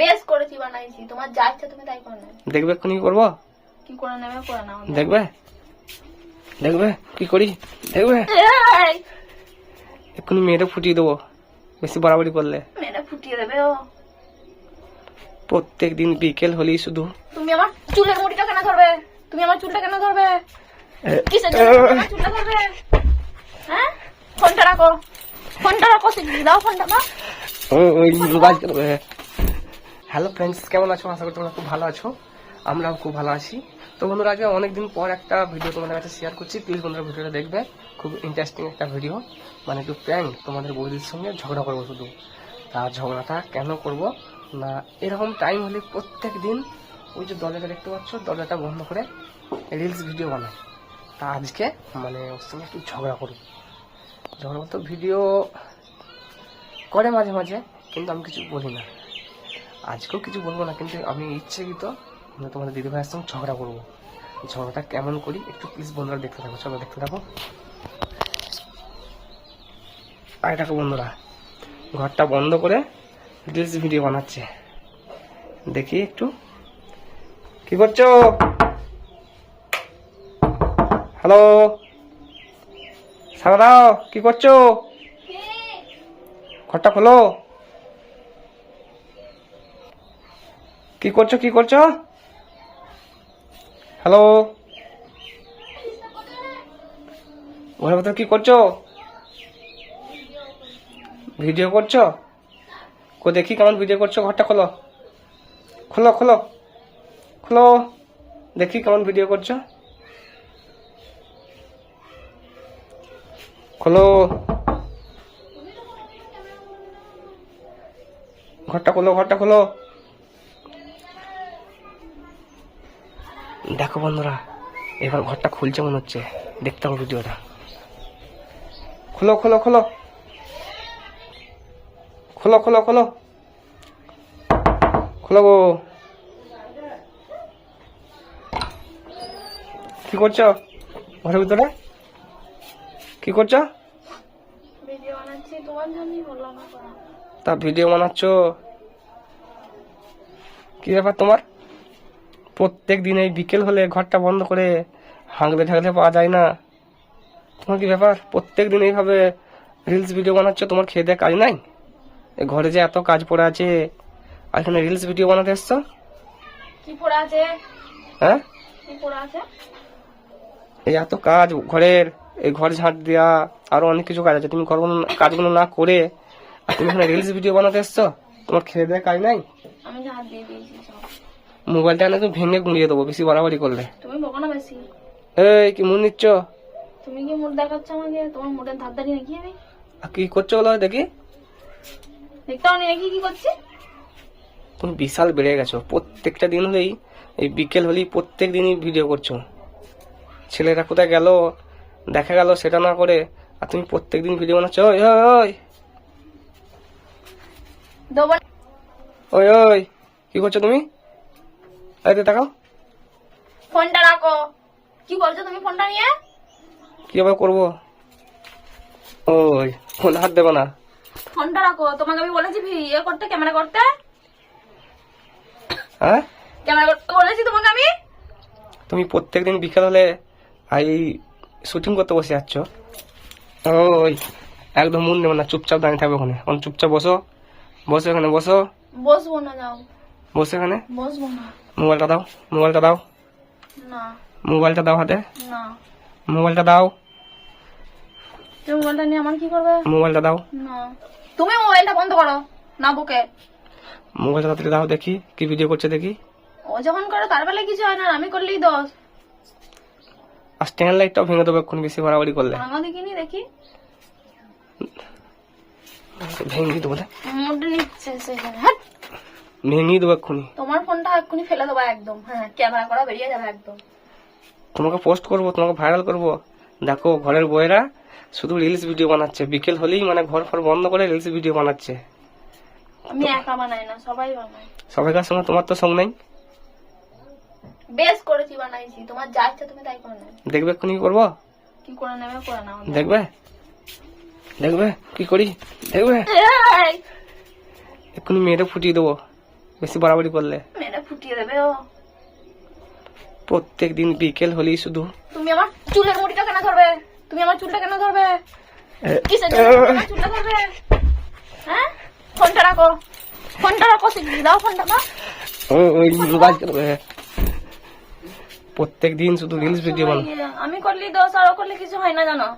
বেশ করেছি বানাইছি। তোমার যা ইচ্ছা তুমি তাই করে। নেবে দেখবে এক্ষুনি করব? কি করে নেবে করে নাও দেখবে? দেখবে? কি করি? দেখবে? এক্ষুনি মেয়েটা ফুটিয়ে দেবো। বেশি বাড়াবাড়ি করলে। মেয়েটা ফুটিয়ে দেবে ও। প্রত্যেক দিন বিকেল হলেই শুধু। তুমি আমার চুলের মুড়িটা কেন ধরবে? তুমি আমার চুলটা কেন ধরবে? কিসের চুলটা হ্যাঁ? ফোনটা রাখো। ফোনটা রাখো দাও ফোনটা দাও। হ্যালো ফ্রেন্ডস কেমন আছো? আশা করি তোমরা খুব ভালো আছো। আমরাও খুব ভালো আছি। তো বন্ধুরা, আজকে অনেকদিন পর একটা ভিডিও তোমাদের কাছে শেয়ার করছি। প্লিজ বন্ধুরা, ভিডিওটা দেখবে। খুব ইন্টারেস্টিং একটা ভিডিও মানে একটু প্র্যাঙ্ক তোমাদের বৌদির সঙ্গে ঝগড়া করব শুধু। তা ঝগড়াটা কেন করব? না, এরকম টাইম হলে প্রত্যেক দিন ওই যে দরজাটা দেখতে পাচ্ছ, দরজাটা বন্ধ করে রিলস ভিডিও বানায় তা আজকে মানে ওর সঙ্গে একটু ঝগড়া করব। ঝগড়া বলতে ভিডিও করে মাঝে মাঝে, কিন্তু আমি কিছু বলি না। আজকেও কিছু বলব না কিন্তু আমি ইচ্ছেকৃত তোমাদের দিদি ভাইয়ের সঙ্গে ঝগড়া করব। ঝগড়াটা কেমন করি একটু প্লিজ বন্ধুরা দেখতে থাকো চলো দেখতে থাকো। আয় দেখো বন্ধুরা ঘরটা বন্ধ করে রিলস ভিডিও বানাচ্ছে। দেখি একটু। কি করছ? হ্যালো সারা দাও কি করছ? ঘরটা খোলো। কি করছ কি করছ? হ্যালো ঘরের ভেতর কি করছ? ভিডিও করছ? কো দেখি কেমন ভিডিও করছ, ঘরটা খোলো। খোলো খোলো। খোলো। দেখি কেমন ভিডিও করছ। খোলো। ঘরটা খোলো ঘরটা খোলো। দেখো বন্ধুরা এবার ঘরটা খুলছে মনে হচ্ছে। দেখতে হবে ভিডিওটা। খোলো খোলো খোলো। খোলো খোলো খোলো। খোলো গো। কি করছ ঘরের ভিতরে? কি করছ? ভিডিও বানাচ্ছি তোমার জন্যই বললাম না। করা। তা ভিডিও বানাচ্ছ? কি ব্যাপার তোমার? প্রত্যেক দিন এই বিকেল হলে ঘরটা বন্ধ করে হাঁকলে ঢাকলে পাওয়া যায় না। তোমার কি ব্যাপার? প্রত্যেক দিন এইভাবে রিলস ভিডিও বানাচ্ছ তোমার খেয়ে দেয় কাজ নাই? ঘরে যে এত কাজ পড়ে আছে আর এখানে রিলস ভিডিও বানাতে এসছো? কি পড়ে আছে? হ্যাঁ? কি পড়ে আছে? এই এত কাজ ঘরের এই ঘর ঝাঁট দেওয়া আরও অনেক কিছু কাজ আছে। তুমি ঘরগুলো কাজগুলো না করে তুমি এখানে রিলস ভিডিও বানাতে এসছো? তোমার খেয়ে দেয় কাজ নাই? আমি হাত দিয়ে দিয়েছি মোবাইলটা এনে তুমি ভেঙে গুঁড়িয়ে দেবো বেশি বাড়াবাড়ি করলে। তুমি বকো না বেশি? এই কি মন নিচ্ছ? তুমি কি মুড দেখাচ্ছ আমাকে? তোমার মুডের ধার ধারি নাকি আমি কি করছ বলো দেখি। দেখতে পাও নাকি কি করছি? তুমি বিশাল বেড়ে গেছো। প্রত্যেকটা দিন হলেই এই বিকেল হলেই প্রত্যেক দিনই ভিডিও করছ। ছেলেরা কোথায় গেল? দেখা গেল সেটা না করে আর তুমি প্রত্যেক দিন ভিডিও বানাচ্ছ। ওই ওই ওই ওই। কি করছ তুমি? তো তাকাও ফোনটা রাখো। কি করছ তুমি ফোনটা নিয়ে? কি আবার করব? ওই ফোন হাত দেবো না। ফোনটা রাখো। তোমাকে আমি বলেছি ইয়ে করতে ক্যামেরা করতে। হ্যাঁ? ক্যামেরা করতে বলেছি তোমাকে আমি। তুমি প্রত্যেকদিন বিকেল হলে এই শুটিং করতে বসে যাচ্ছ। ওই একদম মন নেবে না চুপচাপ দাঁড়িয়ে থাকবে ওখানে। ওখানে চুপচাপ বসো। বসো এখানে বসো। বসবো না যাও। বসো এখানে। মোবাইলটা দাও মোবাইলটা দাও। না। মোবাইলটা দাও হাতে। মোবাইলটা দাও। মোবাইলটা নিয়ে আমার কি করবে? মোবাইলটা দাও। তুমি মোবাইলটা বন্ধ করো। না বুকে। মোবাইলটা তাড়াতাড়ি দাও দেখি। কি ভিডিও করছে দেখি। ও যখন করে তার বেলায় কিছু হয় না আমি করলেই দোষ। আর স্ট্যান্ড লাইটটাও ভেঙে দেবো এক্ষুনি বেশি বাড়াবাড়ি করলে। দেখিনি দেখি। ভেঙে দেবো না। মুড নিচ্ছে সেখানে ভেঙে দেবো এক্ষুনি। তোমার ফোনটা এক্ষুনি ফেলে দেবো একদম। হ্যাঁ ক্যামেরা করা বেরিয়ে যাবে একদম। তোমাকে পোস্ট করব তোমাকে ভাইরাল করব। দেখো ঘরের বউয়েরা শুধু রিলস ভিডিও বানাচ্ছে। বিকেল হলেই মানে ঘর ফর বন্ধ করে রিলস ভিডিও বানাচ্ছে। আমি একা বানাই না সবাই বানাই সবাইকার সঙ্গে তোমার তো সঙ্গ নেই? বেশ করেছি বানাইছি। তোমার যা ইচ্ছা তুমি তাই করে দেখবে এক্ষুনি কি করব? কি করে নেবে করে নাও। দেখবে? দেখবে? কি করি? দেখবে? এক্ষুনি মেয়েটা ফুটিয়ে দেবো। বেশি বাড়াবাড়ি করলে। মেয়েটা ফুটিয়ে দেবে ও। প্রত্যেক দিন বিকেল হলেই শুধু। তুমি আমার চুলের মুড়িটা কেন ধরবে? তুমি আমার চুলটা কেন ধরবে? কিসের জন্য চুলটা ধরবে? হ্যাঁ? ফোনটা রাখো। ফোনটা রাখো দাও ফোনটা দাও। ওই বাজ করবে প্রত্যেক দিন শুধু রিলস ভিডিও বানাও আমি করলি দোষ আর করলে কিছু হয় না জানো?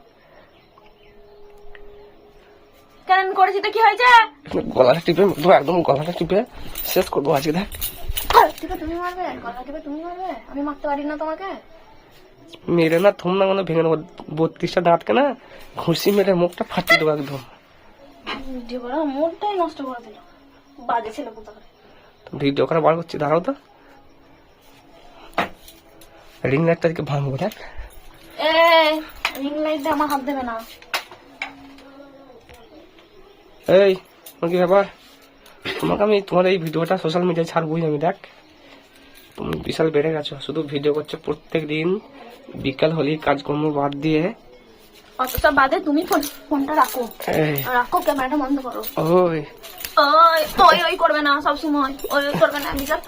কেন আমি করেছি? তো কি হয়েছে? গলাটা টিপে তো একদম গলাটা টিপে শেষ করব আজকে দেখ। গলা টিপে তুমি মারবে? গলা টিপে তুমি মারবে? আমি মারতে পারি না তোমাকে। মেরে না থম না মানে ভেঙে নেব। বত্রিশটা দাঁতকে না ঘুষি মেরে মুখটা ফাটিয়ে দেবো একদম। ভিডিও মুডটাই নষ্ট করে দিল। বাজে ছিল ভিডিও করে বার করছি দাঁড়াও তো। রিং লাইটটা ভাঙবো দেখ। এ রিং লাইটটা আমার হাত দেবে না। এই তোমার কি ব্যাপার তোমাকে আমি তোমার এই ভিডিওটা সোশ্যাল মিডিয়ায় ছাড়বোই আমি দেখ। তুমি বিশাল বেড়ে গেছো শুধু ভিডিও করছ প্রত্যেক দিন। বিকাল হলেই কাজকর্ম বাদ দিয়ে। অতটা বাদে তুমি ফোন ফোনটা রাখো। রাখো ক্যামেরাটা বন্ধ করো। ওই। ওই ওই ওই করবে না সবসময় ওই ওই করবে না বিশাল।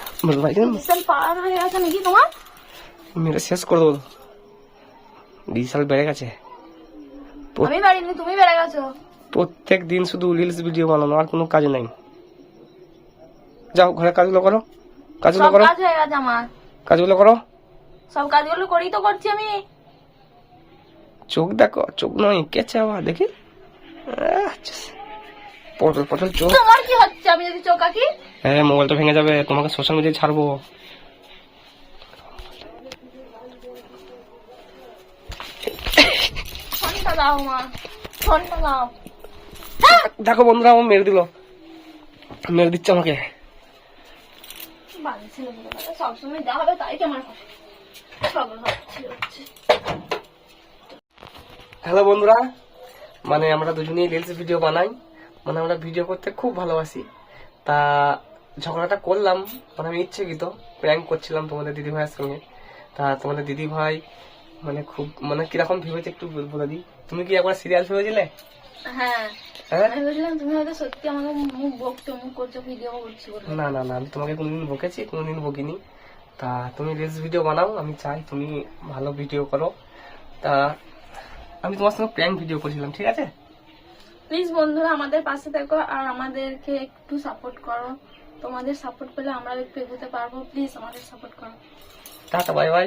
বিশাল পার হয়ে গেছে নাকি তোমার? মেরে শেষ করে দেবো। বিশাল বেড়ে গেছে। আমি বাড়িনি তুমি বেড়ে গেছো। প্রত্যেক দিন শুধু রিলস ভিডিও বানানো আর কোনো কাজ নাই। যাও ঘরে কাজগুলো করো। কাজগুলো করো। কাজ হয়ে গেছে আমার। কাজগুলো করো। সব কাজগুলো করেই তো করছি আমি। চোখ দেখো চোখ নয় কেচে আবার দেখি। আহ, পটল পটল চোখ। তোমার কি হচ্ছে? আমি যদি চোখ আঁকি? হ্যাঁ মোবাইলটা ভেঙে যাবে তোমাকে সোশ্যাল মিডিয়ায় ছাড়বো। ফোনটা দাও মা। ফোনটা দাও। দেখো বন্ধুরা আমার মেরে দিল। মেরে দিচ্ছে আমাকে। হ্যালো বন্ধুরা মানে আমরা দুজনেই রিলস ভিডিও বানাই। মানে আমরা ভিডিও করতে খুব ভালোবাসি। তা ঝগড়াটা করলাম মানে আমি ইচ্ছাকৃত প্র্যাঙ্ক করছিলাম তোমাদের দিদি ভাইয়ের সঙ্গে। তা তোমাদের দিদি ভাই মানে খুব মানে কীরকম ভেবেছে একটু বলে দিই। তুমি কি একবার সিরিয়াল ভেবেছিলে হ্যাঁ। আমি বুঝলাম তুমি হয়তো সত্যি আমাকে মুখ বকছো মুখ করছ ভিডিও করছি না না না আমি তোমাকে কোনোদিন বকেছি কোনোদিন বকিনি। তা তুমি রিলস ভিডিও বানাও আমি চাই তুমি ভালো ভিডিও করো। তা আমি তোমার সঙ্গে প্র্যাঙ্ক ভিডিও করেছিলাম ঠিক আছে? প্লিজ বন্ধুরা আমাদের পাশে থেকো আর আমাদেরকে একটু সাপোর্ট করো। তোমাদের সাপোর্ট পেলে আমরা একটু এগোতে পারব। প্লিজ আমাদের সাপোর্ট করো। Tata bye bye